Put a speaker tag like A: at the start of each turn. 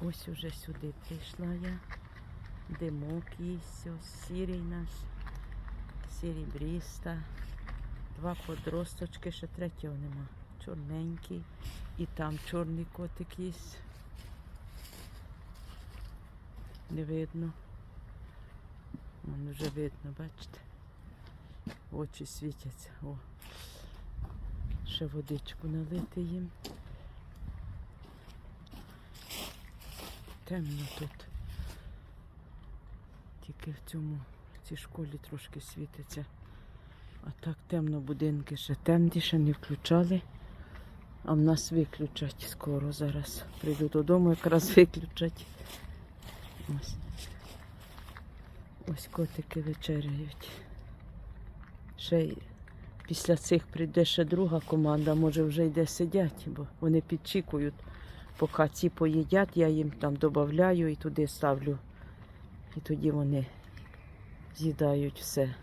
A: Ось уже сюди прийшла я. Димок їсть, ось сірий наш, сірібріста. Два подросточки, ще третього нема. Чорненький. І там чорний котик їсть. Не видно. Вон вже видно, бачите? Очі світяться. О. Ще водичку налити їм. Темно тут. Тільки в цьому, в цій школі трошки світиться. А так темно будинки ще темні, ще не включали. А в нас виключать скоро зараз. Прийду додому, якраз виключать. Ось. Ось котики вечеряють. Ще після цих прийде ще друга команда, може вже йде сидять, бо вони підчікують. Поки ці поїдять, я їм там додаю і туди ставлю. І тоді вони з'їдають все.